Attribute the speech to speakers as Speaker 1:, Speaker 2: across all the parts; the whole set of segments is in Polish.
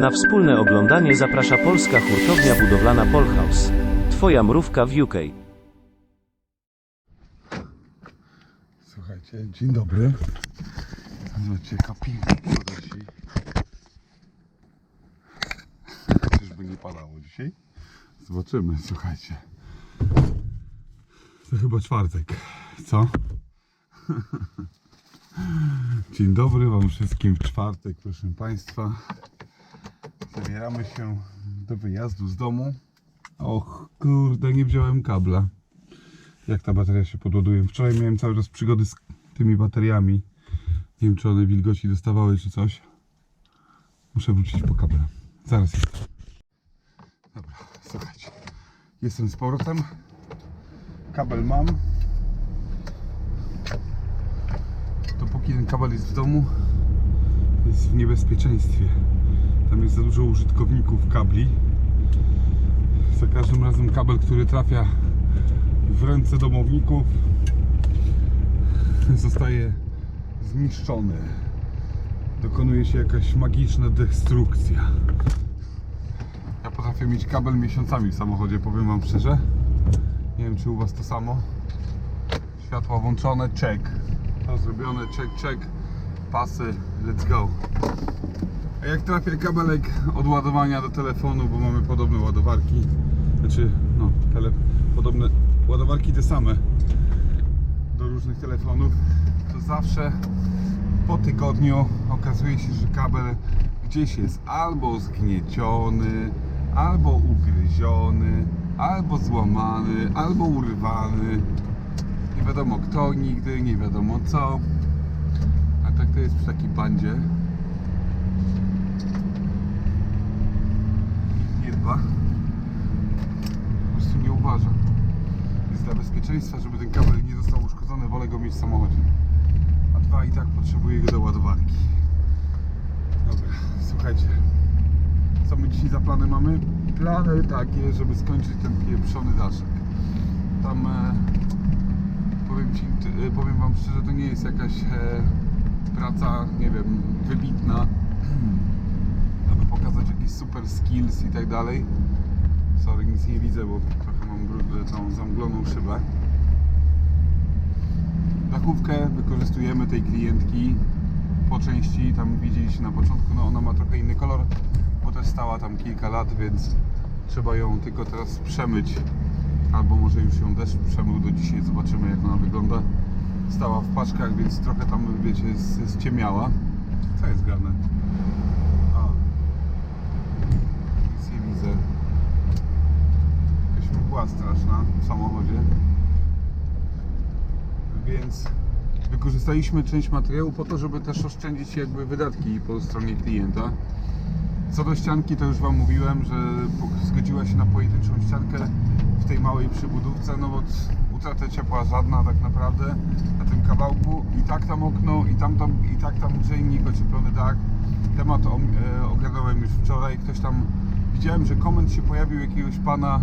Speaker 1: Na wspólne oglądanie zaprasza polska hurtownia budowlana Polhouse. Twoja mrówka w UK.
Speaker 2: Słuchajcie, dzień dobry. Zobaczcie, jaka piękna. Czyżby nie padało dzisiaj? Zobaczymy, słuchajcie. To chyba czwartek, co? Dzień dobry Wam wszystkim w czwartek, proszę Państwa. Zabieramy się do wyjazdu z domu. Och, kurde, nie wziąłem kabla jak ta bateria się podładuje. Wczoraj miałem cały czas przygody z tymi bateriami. Nie wiem, czy one wilgoci dostawały, czy coś. Muszę wrócić po kabel. Zaraz jestem. Dobra, słuchajcie. Jestem z powrotem. Kabel mam. Dopóki ten kabel jest w domu, jest w niebezpieczeństwie. Tam jest za dużo użytkowników kabli. Za każdym razem kabel, który trafia w ręce domowników zostaje zniszczony. Dokonuje się jakaś magiczna destrukcja. Ja potrafię mieć kabel miesiącami w samochodzie, powiem Wam szczerze. Nie wiem, czy u Was to samo. Światła włączone, check. To zrobione, check, check. Pasy, let's go. Jak trafia kabelek od ładowania do telefonu, bo mamy podobne ładowarki, znaczy, no, tele, podobne ładowarki te same do różnych telefonów, to zawsze po tygodniu okazuje się, że kabel gdzieś jest albo zgnieciony, albo ugryziony, albo złamany, albo urwany. Nie wiadomo kto nigdy, nie wiadomo co. A tak to jest przy takiej bandzie. Dba. Po prostu nie uważa. Jest dla bezpieczeństwa, żeby ten kabel nie został uszkodzony, wolę go mieć w samochodzie. A dwa i tak potrzebuję go do ładowarki. Dobra, słuchajcie. Co my dzisiaj za plany mamy? Plany takie, żeby skończyć ten pieprzony daszek. Tam e, powiem, ci, e, powiem wam szczerze, to nie jest jakaś e, praca, nie wiem, wybitna, pokazać jakieś super skills i tak dalej. Sorry, nic nie widzę, bo trochę mam brud- tą zamgloną szybę. Dachówkę wykorzystujemy tej klientki po części. Tam widzieliście na początku, no ona ma trochę inny kolor, bo też stała tam kilka lat, więc trzeba ją tylko teraz przemyć. Albo może już ją deszcz przemył do dzisiaj, zobaczymy jak ona wygląda. Stała w paczkach, więc trochę tam, wiecie, z- zciemiała. Co jest grane? A. Nic nie widzę. Jakaś mgła straszna w samochodzie. Więc wykorzystaliśmy część materiału po to, żeby też oszczędzić jakby wydatki po stronie klienta. Co do ścianki, to już Wam mówiłem, że zgodziła się na pojedynczą ściankę w tej małej przybudówce, no bo utrata ciepła żadna tak naprawdę na tym kawałku. I tak tam okno, i tam, tam i tak tam grzejnik, ocieplony dach. Temat om- e, ogarnąłem już wczoraj. Ktoś tam, widziałem, że koment się pojawił jakiegoś pana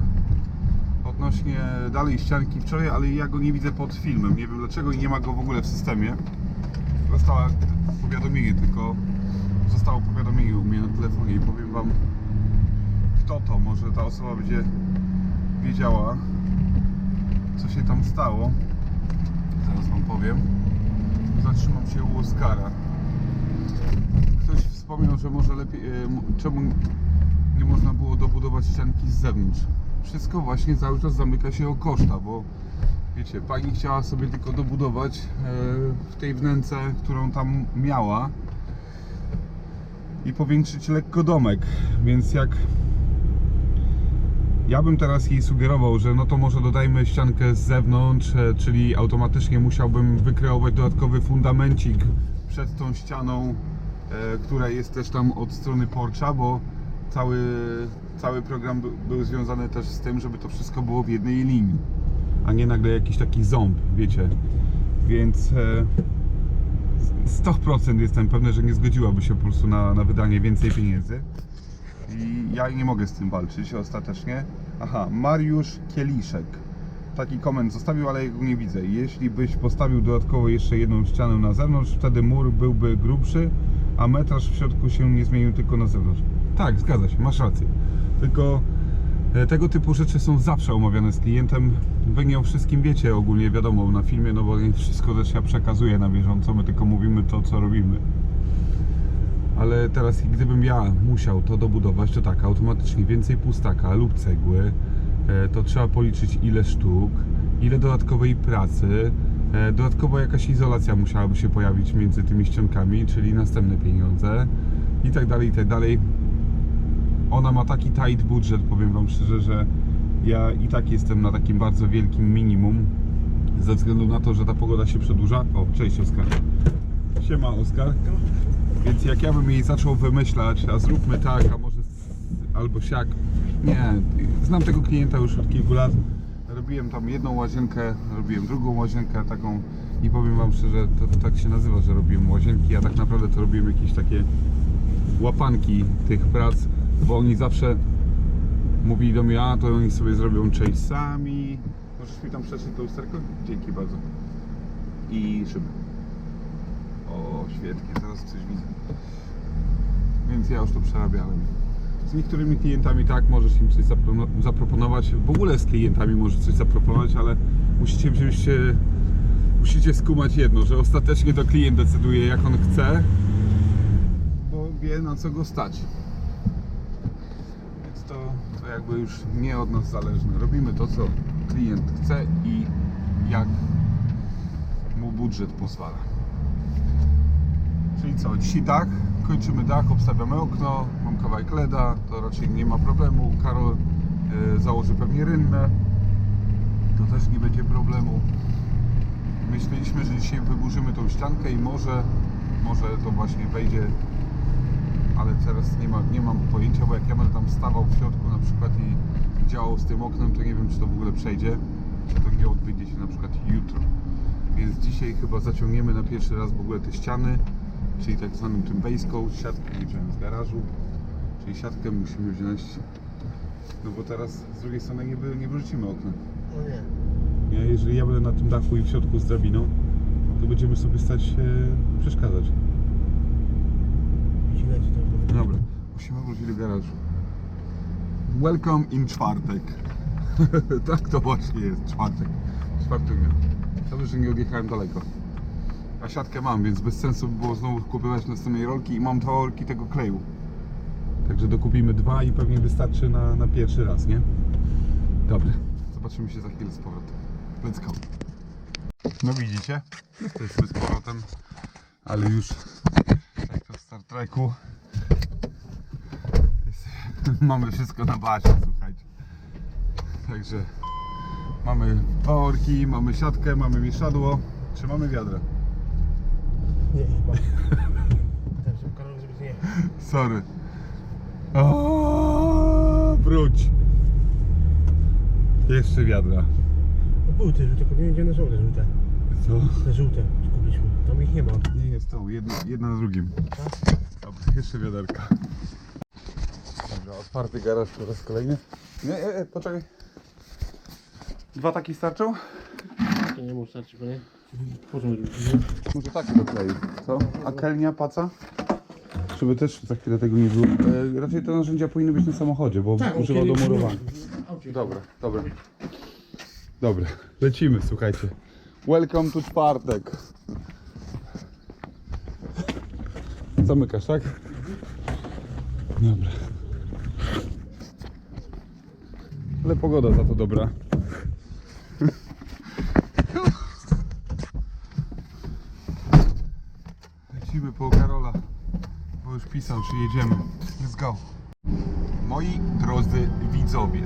Speaker 2: odnośnie dalej ścianki wczoraj, ale ja go nie widzę pod filmem. Nie wiem dlaczego i nie ma go w ogóle w systemie. Zostało powiadomienie, tylko zostało powiadomienie u mnie na telefonie i powiem wam kto to. Może ta osoba będzie wiedziała co się tam stało. Zaraz wam powiem. Zatrzymam się u Oskara. Ktoś wspomniał, że może lepiej, e, czemu nie można było dobudować ścianki z zewnątrz. Wszystko właśnie cały czas zamyka się o koszta, bo wiecie, pani chciała sobie tylko dobudować e, w tej wnęce, którą tam miała i powiększyć lekko domek, więc jak ja bym teraz jej sugerował, że no to może dodajmy ściankę z zewnątrz, e, czyli automatycznie musiałbym wykreować dodatkowy fundamencik przed tą ścianą, e, która jest też tam od strony porcza, bo cały, cały program by- był związany też z tym, żeby to wszystko było w jednej linii, a nie nagle jakiś taki ząb, wiecie. Więc e, 100% jestem pewny, że nie zgodziłaby się po prostu na, na wydanie więcej pieniędzy. I ja nie mogę z tym walczyć ostatecznie. Aha, Mariusz Kieliszek. Taki koment zostawił, ale jego nie widzę. Jeśli byś postawił dodatkowo jeszcze jedną ścianę na zewnątrz, wtedy mur byłby grubszy, a metraż w środku się nie zmienił tylko na zewnątrz. Tak, zgadza się, masz rację. Tylko e, tego typu rzeczy są zawsze omawiane z klientem. Wy nie o wszystkim wiecie ogólnie, wiadomo, na filmie, no bo wszystko też ja przekazuję na bieżąco, my tylko mówimy to, co robimy. Ale teraz gdybym ja musiał to dobudować, to tak, automatycznie więcej pustaka lub cegły, e, to trzeba policzyć ile sztuk, ile dodatkowej pracy, e, dodatkowo jakaś izolacja musiałaby się pojawić między tymi ściankami, czyli następne pieniądze i tak dalej, i tak dalej. Ona ma taki tight budżet, powiem Wam szczerze, że ja i tak jestem na takim bardzo wielkim minimum, ze względu na to, że ta pogoda się przedłuża. O, cześć Oskar. Siema Oskar. Więc jak ja bym jej zaczął wymyślać, a zróbmy tak, a może albo siak. Nie, znam tego klienta już od kilku lat. Robiłem tam jedną łazienkę, robiłem drugą łazienkę taką i powiem wam szczerze, to, to tak się nazywa, że robiłem łazienki, a tak naprawdę to robiłem jakieś takie łapanki tych prac, bo oni zawsze mówili do mnie, a to oni sobie zrobią część sami. Możesz mi tam przeczytać to lusterko? Dzięki bardzo. I szyby. O, świetnie, teraz coś widzę. Więc ja już to przerabiałem. Z niektórymi klientami tak, możesz im coś zapro- zaproponować. W ogóle z klientami możesz coś zaproponować, ale musicie wziąć się, musicie skumać jedno, że ostatecznie to klient decyduje jak on chce, bo wie na co go stać. To, jakby już nie od nas zależne. Robimy to, co klient chce i jak mu budżet pozwala. Czyli co, dzisiaj dach, kończymy dach, obstawiamy okno, mam kawałek leda, to raczej nie ma problemu. Karol e, założy pewnie rynnę, to też nie będzie problemu. Myśleliśmy, że dzisiaj wyburzymy tą ściankę i może, może to właśnie wejdzie, ale teraz nie, ma, nie mam pojęcia, bo jak ja będę tam stawał w środku na przykład i działał z tym oknem, to nie wiem, czy to w ogóle przejdzie, czy to nie odbędzie się na przykład jutro. Więc dzisiaj chyba zaciągniemy na pierwszy raz w ogóle te ściany, czyli tak zwaną tym base coat, siatkę wziąłem z garażu, czyli siatkę musimy wziąć, no bo teraz z drugiej strony nie, nie wyrzucimy okna.
Speaker 3: No nie.
Speaker 2: Nie, jeżeli ja będę na tym dachu i w środku z drabiną, to będziemy sobie stać się przeszkadzać.
Speaker 3: Widać to.
Speaker 2: Dobra, musimy wrócić do garażu. Welcome in czwartek. tak to właśnie jest, czwartek. Dnia. Dobrze, że nie odjechałem daleko. A siatkę mam, więc bez sensu by było znowu kupować następnej rolki i mam dwa rolki tego kleju. Także dokupimy dwa i pewnie wystarczy na, na pierwszy raz, nie? Dobra. Zobaczymy się za chwilę z powrotem. Let's go. No widzicie? Jesteśmy z powrotem, ale już jak to w Star Treku. Mamy wszystko na bazie, słuchajcie. Także mamy dwa orki, mamy siatkę, mamy mieszadło. Czy mamy wiadra?
Speaker 3: Nie, chyba. Tak, żeby Karol, nie.
Speaker 2: Sorry. O, wróć. Jeszcze wiadra.
Speaker 3: No te żółte, tylko nie wiem gdzie one są te żółte.
Speaker 2: Co?
Speaker 3: Te żółte, kupiliśmy. Tam ich nie ma.
Speaker 2: Nie jest to, jedno, jedno na drugim. Dobra, jeszcze wiaderka. Otwarty garaż po raz kolejny. Nie, e, e, poczekaj. Dwa taki starczą?
Speaker 3: To nie muszę starczyć, bo nie? Tworzymy
Speaker 2: Może taki doklei, co? A kelnia, paca? Żeby też za chwilę tego nie było. E, raczej te narzędzia powinny być na samochodzie, bo używa do murowania. Dobra, dobra. Dobra, lecimy, słuchajcie. Welcome to czwartek. Zamykasz, tak? Dobra. Ale pogoda za to dobra. Lecimy po Karola, bo już pisał, czy jedziemy. Let's go. Moi drodzy widzowie,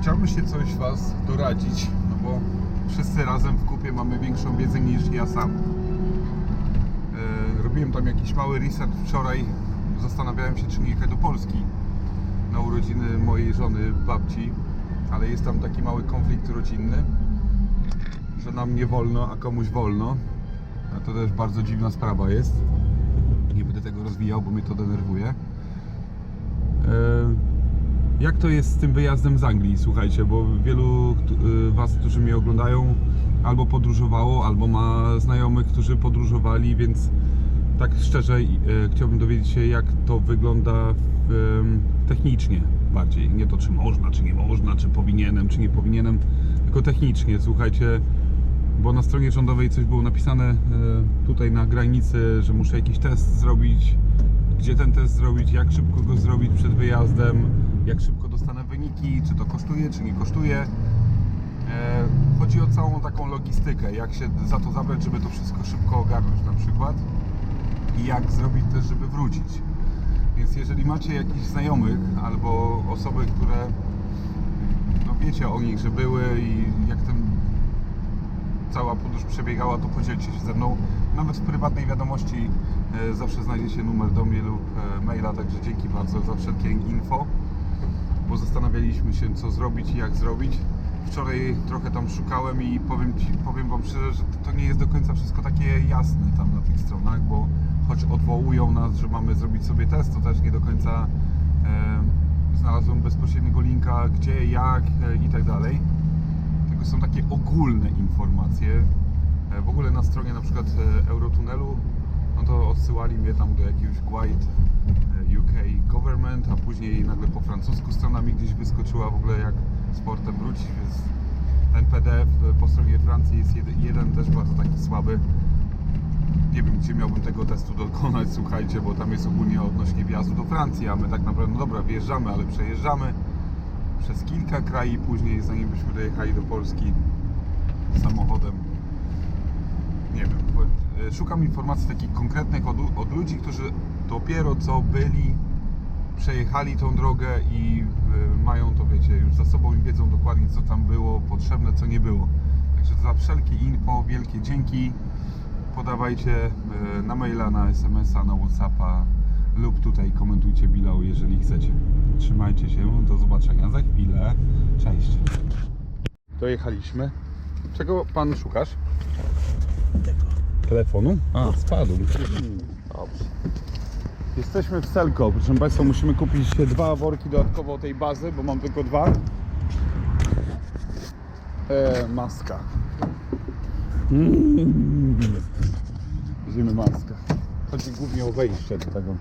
Speaker 2: chciałbym się coś Was doradzić, no bo wszyscy razem w kupie mamy większą wiedzę niż ja sam. E, robiłem tam jakiś mały research wczoraj, zastanawiałem się, czy nie jechać do Polski na urodziny mojej żony, babci, ale jest tam taki mały konflikt rodzinny, że nam nie wolno, a komuś wolno. A to też bardzo dziwna sprawa jest. Nie będę tego rozwijał, bo mnie to denerwuje. E, Jak to jest z tym wyjazdem z Anglii? Słuchajcie, bo wielu y, Was, którzy mnie oglądają, albo podróżowało, albo ma znajomych, którzy podróżowali, więc tak szczerze e, chciałbym dowiedzieć się, jak to wygląda technicznie bardziej. Nie to, czy można, czy nie można, czy powinienem, czy nie powinienem, tylko technicznie. Słuchajcie, bo na stronie rządowej coś było napisane e, tutaj na granicy, że muszę jakiś test zrobić. Gdzie ten test zrobić, jak szybko go zrobić przed wyjazdem, jak szybko dostanę wyniki, czy to kosztuje, czy nie kosztuje. E, Chodzi o całą taką logistykę, jak się za to zabrać, żeby to wszystko szybko ogarnąć na przykład i jak zrobić też, żeby wrócić. Więc jeżeli macie jakichś znajomych albo osoby, które no wiecie o nich, że były i jak ten cała podróż przebiegała, to podzielcie się ze mną. Nawet w prywatnej wiadomości e, zawsze znajdziecie numer do mnie lub e, maila, także dzięki bardzo za wszelkie info, bo zastanawialiśmy się co zrobić i jak zrobić. Wczoraj trochę tam szukałem i powiem, ci, powiem Wam szczerze, że to nie jest do końca wszystko takie jasne tam na tych stronach, bo choć odwołują nas, że mamy zrobić sobie test, to też nie do końca e, znalazłem bezpośredniego linka, gdzie, jak e, i tak dalej tylko są takie ogólne informacje. E, W ogóle na stronie na przykład e, Eurotunelu, no to odsyłali mnie tam do jakiegoś Guide e, UK Government, a później nagle po francusku strona mi gdzieś wyskoczyła w ogóle jak z portem wrócić, więc ten PDF po stronie Francji jest jeden, jeden też bardzo taki słaby. Nie wiem, gdzie miałbym tego testu dokonać, słuchajcie, bo tam jest ogólnie odnośnie wjazdu do Francji, a my tak naprawdę, no dobra, wjeżdżamy, ale przejeżdżamy przez kilka krajów później, zanim byśmy dojechali do Polski samochodem. Nie wiem, e, szukam informacji takich konkretnych od, od ludzi, którzy dopiero co byli, przejechali tą drogę i e, mają to, wiecie, już za sobą i wiedzą dokładnie, co tam było potrzebne, co nie było. Także za wszelkie info wielkie dzięki. Podawajcie e, na maila, na SMS-a, na Whatsappa lub tutaj komentujcie below, jeżeli chcecie. Trzymajcie się, do zobaczenia za chwilę. Cześć. Dojechaliśmy. Czego pan szukasz? Telefonu? A, spadł. Dobrze. Jesteśmy w Selco. Proszę Państwa, musimy kupić dwa worki dodatkowo tej bazy, bo mam tylko dwa. E, maska. Mm. Weźmiemy maskę. Chodzi głównie o wejście do tego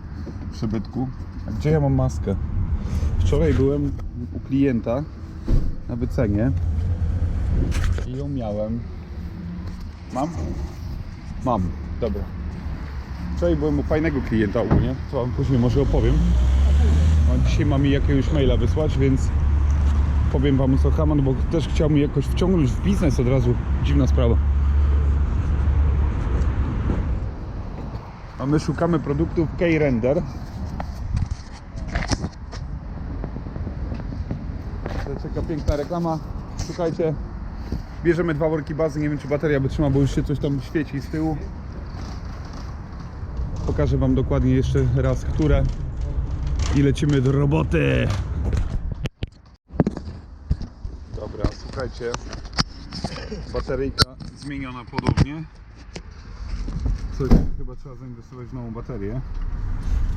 Speaker 2: przybytku. A gdzie ja mam maskę? Wczoraj byłem u klienta na wycenie i ją miałem. Mam? Mam, dobra. Wczoraj byłem u fajnego klienta ogólnie, co wam później może opowiem. On dzisiaj ma mi jakiegoś maila wysłać, więc powiem wam co Haman, bo też chciał mi jakoś wciągnąć w biznes od razu. Dziwna sprawa. My szukamy produktów K-Render. Czeka piękna reklama. Szukajcie. Bierzemy dwa worki bazy. Nie wiem, czy bateria wytrzyma, bo już się coś tam świeci z tyłu. Pokażę Wam dokładnie jeszcze raz, które. I lecimy do roboty. Dobra, słuchajcie. Bateryjka zmieniona podobnie. Chyba trzeba zainwestować w nową baterię.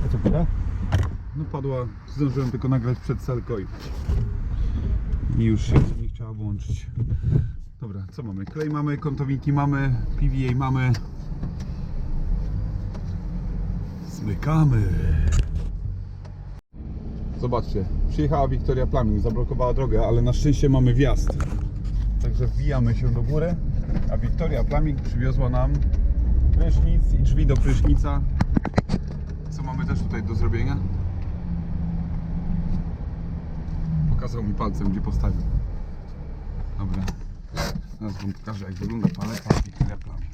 Speaker 3: A co pada?
Speaker 2: No padła, zdążyłem tylko nagrać przed celką i, i już się nie chciała włączyć. Dobra, co mamy? Klej mamy, kątowniki mamy, PVA mamy. Zmykamy. Zobaczcie, przyjechała Victoria Plumbing, zablokowała drogę, ale na szczęście mamy wjazd. Także wbijamy się do góry, a Victoria Plumbing przywiozła nam prysznic i drzwi do prysznica. Co mamy też tutaj do zrobienia? Pokazał mi palcem, gdzie postawił. Dobra. Teraz wam pokażę, jak wygląda paleta Victoria Plumbing.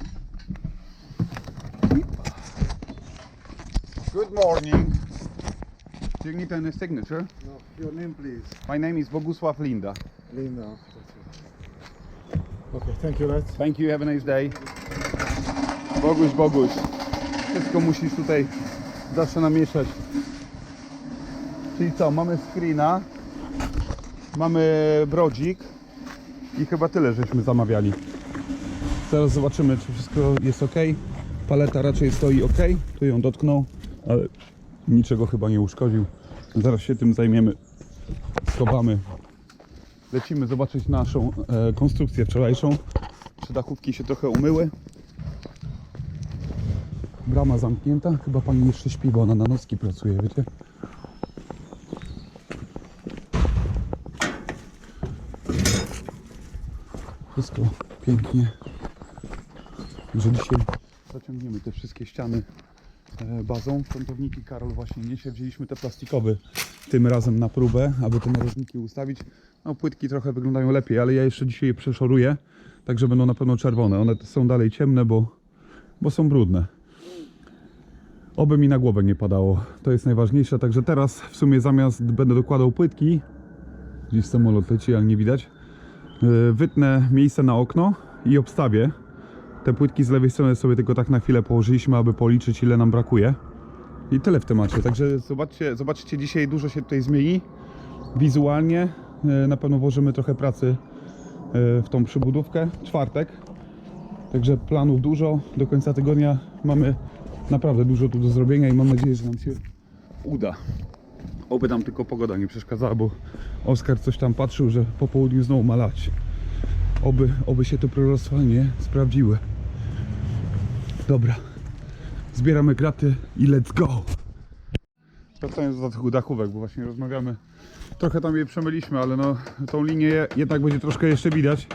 Speaker 2: Good morning. Do you need any signature?
Speaker 3: No, your name please.
Speaker 2: My name is Bogusław Linda.
Speaker 3: Linda. Okay, thank you lads.
Speaker 2: Thank you, have a nice day. Boguś, Boguś. Wszystko musisz tutaj zawsze namieszać. Czyli co, mamy screena, mamy brodzik i chyba tyle żeśmy zamawiali. Teraz zobaczymy, czy wszystko jest ok. Paleta raczej stoi ok. Tu ją dotknął, ale niczego chyba nie uszkodził. Zaraz się tym zajmiemy. Schowamy lecimy zobaczyć naszą e, konstrukcję wczorajszą. Czy dachówki się trochę umyły. Brama zamknięta. Chyba pani jeszcze śpi, bo ona na nocki pracuje, wiecie? Wszystko pięknie. Że dzisiaj zaciągniemy te wszystkie ściany e, bazą. Kątowniki Karol właśnie niesie. Wzięliśmy te plastikowe tym razem na próbę, aby te narożniki ustawić. No płytki trochę wyglądają lepiej, ale ja jeszcze dzisiaj je przeszoruję, także będą na pewno czerwone. One są dalej ciemne, bo, bo są brudne. Oby mi na głowę nie padało. To jest najważniejsze. Także teraz w sumie zamiast będę dokładał płytki, gdzieś samolot leci, ale nie widać, yy, wytnę miejsce na okno i obstawię. Te płytki z lewej strony sobie tylko tak na chwilę położyliśmy, aby policzyć ile nam brakuje. I tyle w temacie. Także zobaczcie, zobaczcie dzisiaj dużo się tutaj zmieni. Wizualnie e, na pewno włożymy trochę pracy e, w tą przybudówkę. Czwartek. Także planów dużo. Do końca tygodnia mamy naprawdę dużo tu do zrobienia i mam nadzieję, że nam się uda. Oby nam tylko pogoda nie przeszkadzała, bo Oskar coś tam patrzył, że po południu znowu ma lać. Oby, oby się te proroctwa nie sprawdziły. Dobra. Zbieramy kraty i let's go! Wracając do tych dachówek, bo właśnie rozmawiamy. Trochę tam je przemyliśmy, ale no tą linię jednak będzie troszkę jeszcze widać.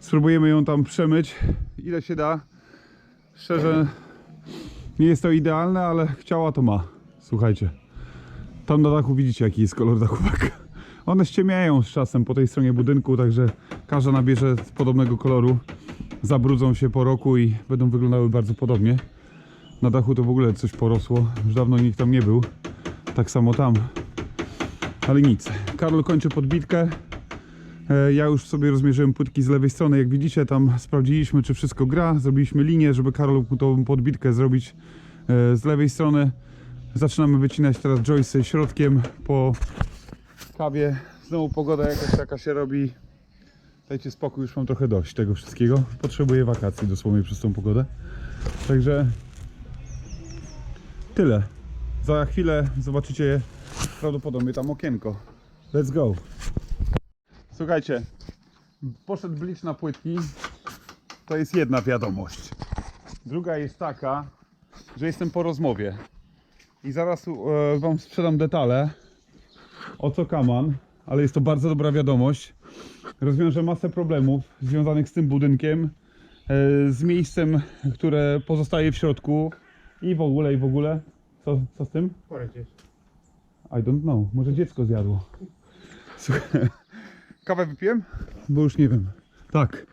Speaker 2: Spróbujemy ją tam przemyć, ile się da. Szczerze, nie jest to idealne, ale chciała to ma. Słuchajcie. Tam na dachu widzicie jaki jest kolor dachówek. One ściemniają z czasem po tej stronie budynku, także każda nabierze podobnego koloru. Zabrudzą się po roku i będą wyglądały bardzo podobnie. Na dachu to w ogóle coś porosło. Już dawno nikt tam nie był. Tak samo tam. Ale nic. Karol kończy podbitkę. E, Ja już sobie rozmierzyłem płytki z lewej strony. Jak widzicie, tam sprawdziliśmy, czy wszystko gra. Zrobiliśmy linię, żeby Karol mógł tą podbitkę zrobić e, z lewej strony. Zaczynamy wycinać teraz joysy środkiem po kawie. Znowu pogoda jakaś taka się robi. Dajcie spokój, już mam trochę dość tego wszystkiego. Potrzebuję wakacji dosłownie przez tą pogodę. Także tyle. Za chwilę zobaczycie prawdopodobnie tam okienko. Let's go. Słuchajcie, poszedł blicz na płytki. To jest jedna wiadomość. Druga jest taka, że jestem po rozmowie. I zaraz e, Wam sprzedam detale o co kaman, ale jest to bardzo dobra wiadomość. Rozwiąże masę problemów związanych z tym budynkiem, e, z miejscem, które pozostaje w środku i w ogóle, i w ogóle. Co, co z tym?
Speaker 3: Poręcz
Speaker 2: I don't know. Może dziecko zjadło. Słuchaj, Kawę wypiłem? Bo już nie wiem. Tak.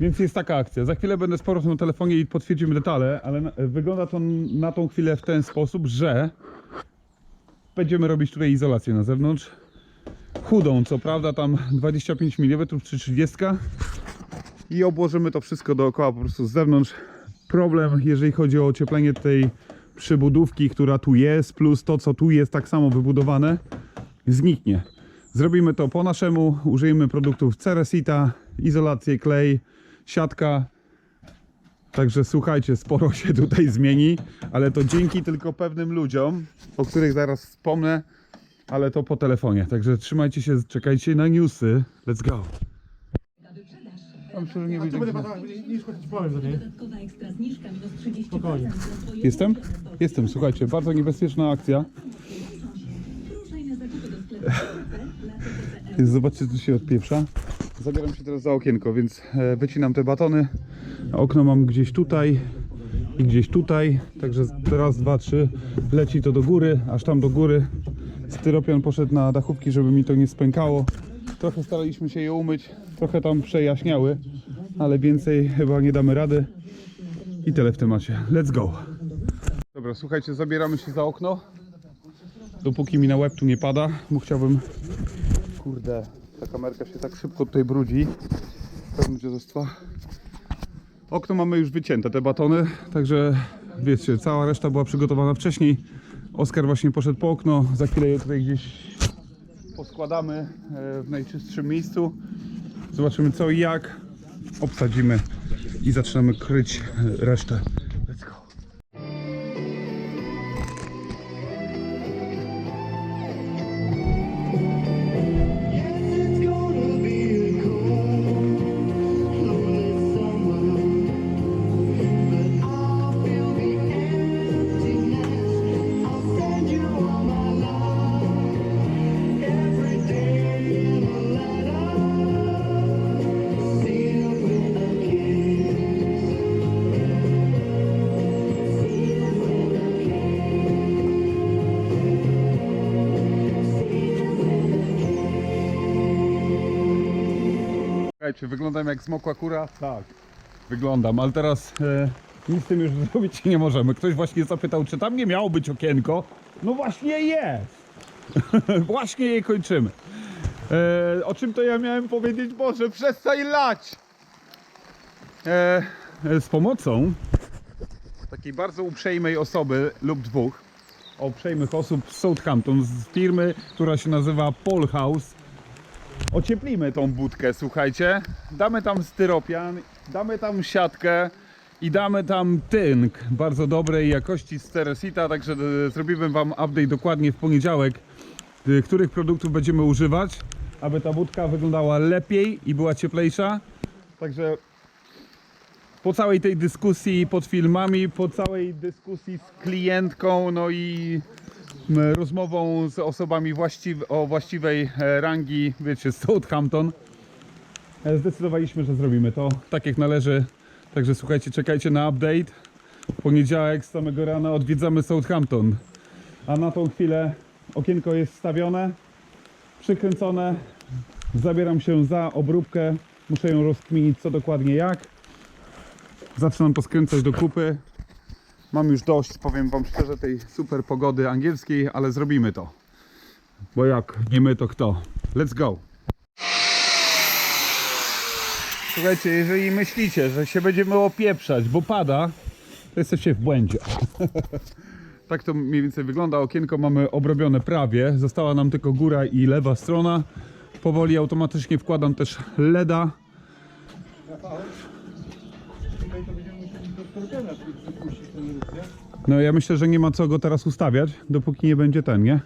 Speaker 2: Więc jest taka akcja. Za chwilę będę z powrotem na telefonie i potwierdzimy detale, ale na, wygląda to na tą chwilę w ten sposób, że będziemy robić tutaj izolację na zewnątrz. Chudą, co prawda, tam 25 mm czy 30 i obłożymy to wszystko dookoła po prostu z zewnątrz. Problem, jeżeli chodzi o ocieplenie tej przybudówki, która tu jest, plus to, co tu jest tak samo wybudowane, zniknie. Zrobimy to po naszemu, użyjemy produktów Ceresita, izolację, klej, siatka. Także słuchajcie, sporo się tutaj zmieni, ale to dzięki tylko pewnym ludziom, o których zaraz wspomnę, ale to po telefonie. Także trzymajcie się, czekajcie na newsy. Let's go. Tam nie widzę.
Speaker 3: będę patrzył, będzie niż ci powiem za nie.
Speaker 4: Dodatkowa ekstra zniżka minus 30%
Speaker 3: Spokojnie.
Speaker 2: Jestem? Jestem, słuchajcie, bardzo niebezpieczna akcja.
Speaker 4: Ruszaj na zakupy do sklepu Lato.pl.
Speaker 2: Więc zobaczcie, co się odpieprza. Zabieram się teraz za okienko, więc e, wycinam te batony. Okno mam gdzieś tutaj i gdzieś tutaj. Także raz, dwa, trzy. Leci to do góry, aż tam do góry. Styropian poszedł na dachówki, żeby mi to nie spękało. Trochę staraliśmy się je umyć, trochę tam przejaśniały, ale więcej chyba nie damy rady. I tyle w temacie. Let's go. Dobra, słuchajcie, zabieramy się za okno. Dopóki mi na łeb tu nie pada, bo chciałbym Kurde, ta kamerka się tak szybko tutaj brudzi. Pewnie dziadostwa. Okno mamy już wycięte, te batony, także wiecie, cała reszta była przygotowana wcześniej. Oskar właśnie poszedł po okno, za chwilę je tutaj gdzieś poskładamy e, w najczystszym miejscu. Zobaczymy co i jak. Obsadzimy i zaczynamy kryć resztę. Słuchajcie, wyglądam jak zmokła kura? Tak. Wyglądam, ale teraz e, nic z tym już zrobić nie możemy. Ktoś właśnie zapytał, czy tam nie miało być okienko. No właśnie jest. właśnie je kończymy. E, o czym to ja miałem powiedzieć? Boże, przestań lać! E, e, z pomocą takiej bardzo uprzejmej osoby lub dwóch uprzejmych osób z Southampton, z firmy, która się nazywa Paul House. Ocieplimy tą budkę, słuchajcie. Damy tam styropian, damy tam siatkę i damy tam tynk bardzo dobrej jakości z Teresita, także e, zrobimy wam update dokładnie w poniedziałek, e, których produktów będziemy używać, aby ta budka wyglądała lepiej i była cieplejsza. Także po całej tej dyskusji pod filmami, po całej dyskusji z klientką, no i rozmową z osobami właściw o właściwej e, rangi, wiecie, z Southampton, e, zdecydowaliśmy, że zrobimy to tak jak należy. Także słuchajcie, czekajcie na update. W poniedziałek z samego rana odwiedzamy Southampton. A na tą chwilę okienko jest stawione, przykręcone. Zabieram się za obróbkę. Muszę ją rozkminić co dokładnie jak. Zaczynam poskręcać do kupy. Mam już dość, powiem wam szczerze, tej super pogody angielskiej, ale zrobimy to. Bo jak nie my, to kto? Let's go! Słuchajcie, jeżeli myślicie, że się będziemy opieprzać, bo pada, to jesteście w błędzie. tak to mniej więcej wygląda. Okienko mamy obrobione prawie. Została nam tylko góra i lewa strona. Powoli automatycznie wkładam też LEDa.
Speaker 3: Tutaj to będziemy musieli do skorpiona przypuścić ten ruch, nie?
Speaker 2: No ja myślę, że nie ma co go teraz ustawiać, dopóki nie będzie ten, nie?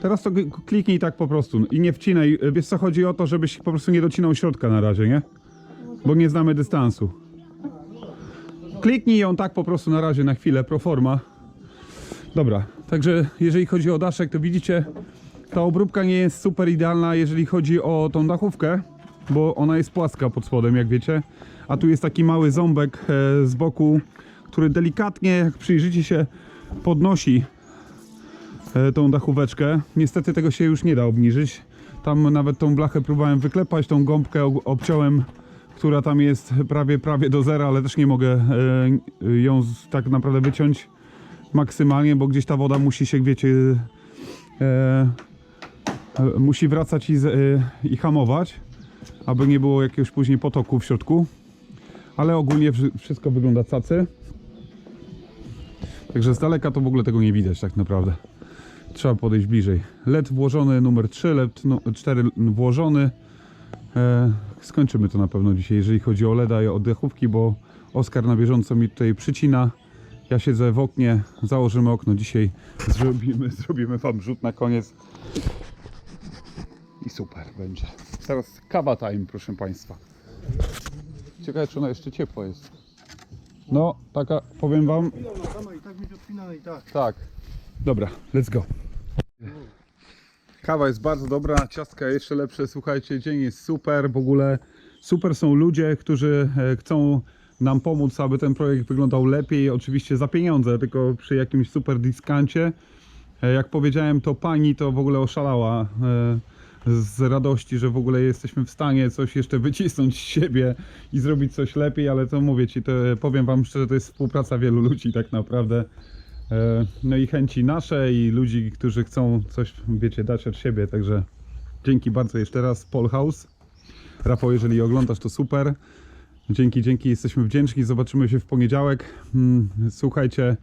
Speaker 2: Teraz to kliknij tak po prostu i nie wcinaj. Wiesz co, chodzi o to, żebyś po prostu nie docinał środka na razie, nie? Bo nie znamy dystansu. Kliknij ją tak po prostu na razie, na chwilę, pro forma. Dobra, także jeżeli chodzi o daszek, to widzicie, ta obróbka nie jest super idealna, jeżeli chodzi o tą dachówkę, bo ona jest płaska pod spodem, jak wiecie. A tu jest taki mały ząbek e, z boku, który delikatnie, jak przyjrzycie się, podnosi e, tą dachóweczkę. Niestety tego się już nie da obniżyć. Tam nawet tą blachę próbowałem wyklepać, tą gąbkę ob- obciąłem, która tam jest prawie, prawie do zera, ale też nie mogę e, ją tak naprawdę wyciąć maksymalnie, bo gdzieś ta woda musi się, wiecie, e, musi wracać i, i hamować, aby nie było jakiegoś później potoku w środku. Ale ogólnie wszy- wszystko wygląda cacy. Także z daleka to w ogóle tego nie widać tak naprawdę. Trzeba podejść bliżej. LED włożony numer 3, LED no, 4 włożony. E, skończymy to na pewno dzisiaj, jeżeli chodzi o LEDa i o dechówki, bo Oskar na bieżąco mi tutaj przycina. Ja siedzę w oknie, założymy okno dzisiaj, zrobimy, zrobimy wam rzut na koniec. I super będzie. Teraz kawa time, proszę Państwa. Ciekawe, czy ona jeszcze ciepła jest. No, taka, powiem wam,
Speaker 3: i tak będzie odpinane i tak.
Speaker 2: tak. Dobra, let's go. Kawa jest bardzo dobra, ciastka jeszcze lepsze. Słuchajcie, dzień jest super. W ogóle super są ludzie, którzy e, chcą nam pomóc, aby ten projekt wyglądał lepiej. Oczywiście za pieniądze, tylko przy jakimś super diskancie. E, Jak powiedziałem, to pani to w ogóle oszalała e, z radości, że w ogóle jesteśmy w stanie coś jeszcze wycisnąć z siebie i zrobić coś lepiej, ale to mówię ci, to powiem wam szczerze, to jest współpraca wielu ludzi tak naprawdę. E, No i chęci nasze i ludzi, którzy chcą coś, wiecie, dać od siebie, także dzięki bardzo jeszcze raz Paul House. Rafał, jeżeli oglądasz, to super. Dzięki, dzięki, jesteśmy wdzięczni. Zobaczymy się w poniedziałek. Mm, Słuchajcie,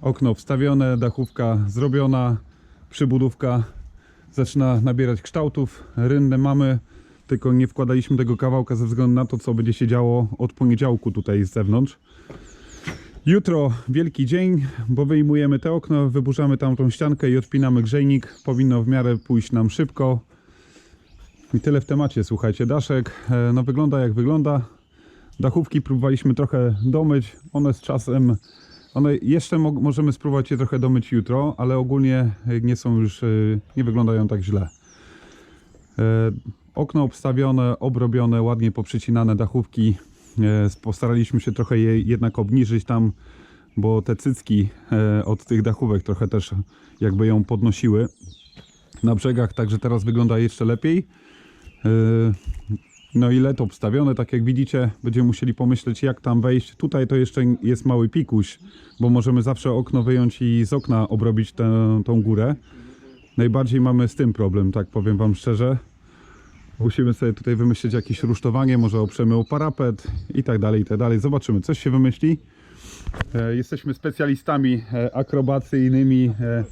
Speaker 2: okno wstawione, dachówka zrobiona, przybudówka zaczyna nabierać kształtów. Rynnę mamy, tylko nie wkładaliśmy tego kawałka ze względu na to, co będzie się działo od poniedziałku tutaj z zewnątrz. Jutro wielki dzień, bo wyjmujemy te okno, wyburzamy tamtą ściankę i odpinamy grzejnik. Powinno w miarę pójść nam szybko. I tyle w temacie, słuchajcie. Daszek, e, no wygląda jak wygląda. Dachówki próbowaliśmy trochę domyć. One z czasem, one jeszcze mo możemy spróbować je trochę domyć jutro, ale ogólnie e, nie są już, e, nie wyglądają tak źle. E, Okno obstawione, obrobione, ładnie poprzycinane dachówki. Postaraliśmy się trochę je jednak obniżyć tam, bo te cycki od tych dachówek trochę też jakby ją podnosiły na brzegach, także teraz wygląda jeszcze lepiej. No i LED obstawione, tak jak widzicie, będziemy musieli pomyśleć jak tam wejść. Tutaj to jeszcze jest mały pikuś, bo możemy zawsze okno wyjąć i z okna obrobić tę, tą górę. Najbardziej mamy z tym problem, tak powiem wam szczerze. Musimy sobie tutaj wymyślić jakieś rusztowanie, może oprzemy o parapet i tak dalej, i tak dalej. Zobaczymy, coś się wymyśli. E, Jesteśmy specjalistami e, akrobacyjnymi e,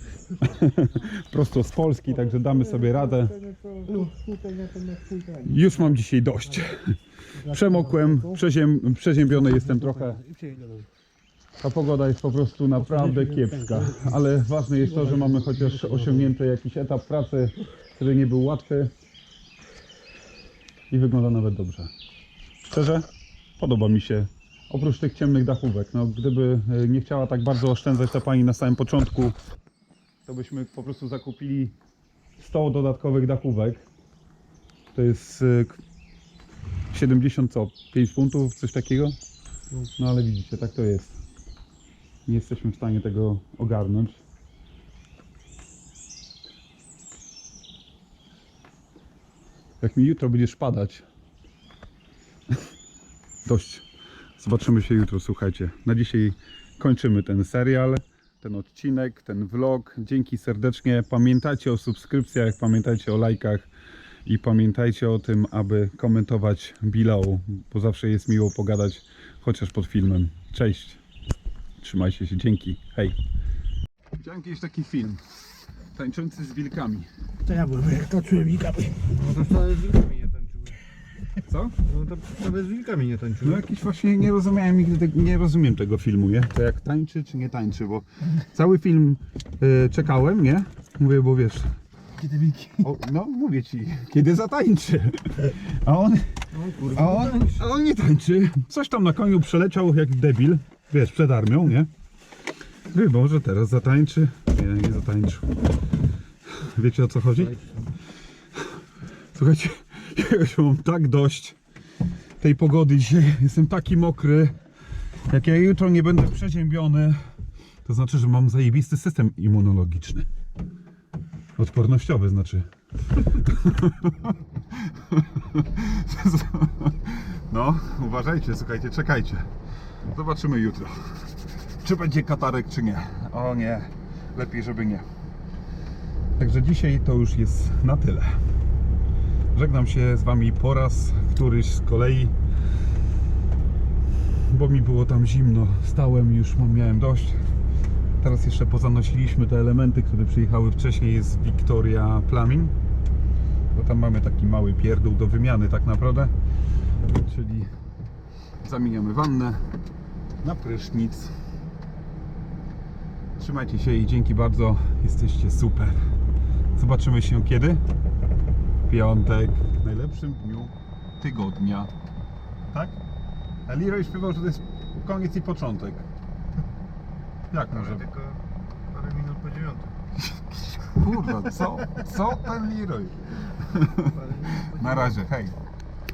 Speaker 2: prosto z Polski, także damy sobie radę. Już mam dzisiaj dość. Przemokłem, przeziem, przeziębiony jestem trochę. Ta pogoda jest po prostu naprawdę kiepska, ale ważne jest to, że mamy chociaż osiągnięty jakiś etap pracy, który nie był łatwy i wygląda nawet dobrze. Szczerze, podoba mi się. Oprócz tych ciemnych dachówek, no gdyby e, nie chciała tak bardzo oszczędzać ta pani na samym początku, to byśmy po prostu zakupili 100 dodatkowych dachówek. To jest e, k- 70 co? 5 funtów, coś takiego? No ale widzicie, tak to jest. Nie jesteśmy w stanie tego ogarnąć. Jak mi jutro będziesz padać. Dość. Zobaczymy się jutro, słuchajcie. Na dzisiaj kończymy ten serial, ten odcinek, ten vlog. Dzięki serdecznie. Pamiętajcie o subskrypcjach, pamiętajcie o lajkach i pamiętajcie o tym, aby komentować below, bo zawsze jest miło pogadać, chociaż pod filmem. Cześć. Trzymajcie się, dzięki. Hej. Widziałem kiedyś taki film. Tańczący z wilkami.
Speaker 3: To ja byłem, jak toczyłem wilkami.
Speaker 5: No to z wilkami.
Speaker 2: Co?
Speaker 5: No to wcale z wilkami nie
Speaker 2: No
Speaker 5: tańczyły.
Speaker 2: jakiś właśnie nie rozumiałem nigdy, tego- nie rozumiem tego filmu, nie? To jak tańczy czy nie tańczy, bo cały film y, czekałem, nie? Mówię, bo wiesz,
Speaker 3: Kiedy wilki.
Speaker 2: o, no mówię ci, kiedy zatańczy. A on,
Speaker 5: No kurwa,
Speaker 2: a on, a on nie tańczy. Coś tam na koniu przeleciał jak debil, wiesz, przed armią, nie? Wy może teraz zatańczy? Nie, nie zatańczył. Wiecie o co chodzi? Słuchajcie, już mam tak dość tej pogody dzisiaj. Jestem taki mokry. Jak ja jutro nie będę przeziębiony, to znaczy, że mam zajebisty system immunologiczny. Odpornościowy znaczy. No, uważajcie, słuchajcie, czekajcie. Zobaczymy jutro. Czy będzie katarek, czy nie. O nie, lepiej, żeby nie. Także dzisiaj to już jest na tyle. Żegnam się z Wami po raz któryś z kolei, bo mi było tam zimno. Stałem już, miałem dość. Teraz jeszcze pozanosiliśmy te elementy, które przyjechały wcześniej z Victoria Plumbing, bo tam mamy taki mały pierdół do wymiany tak naprawdę. Czyli zamieniamy wannę na prysznic. Trzymajcie się i dzięki bardzo. Jesteście super. Zobaczymy się kiedy? Piątek. W najlepszym dniu tygodnia. Tak? A Leroy śpiewał, że to jest koniec i początek. Jak może?
Speaker 5: Ale tylko parę minut po dziewiątej.
Speaker 2: Kurwa, co? Co ten Leroy? Na razie, hej.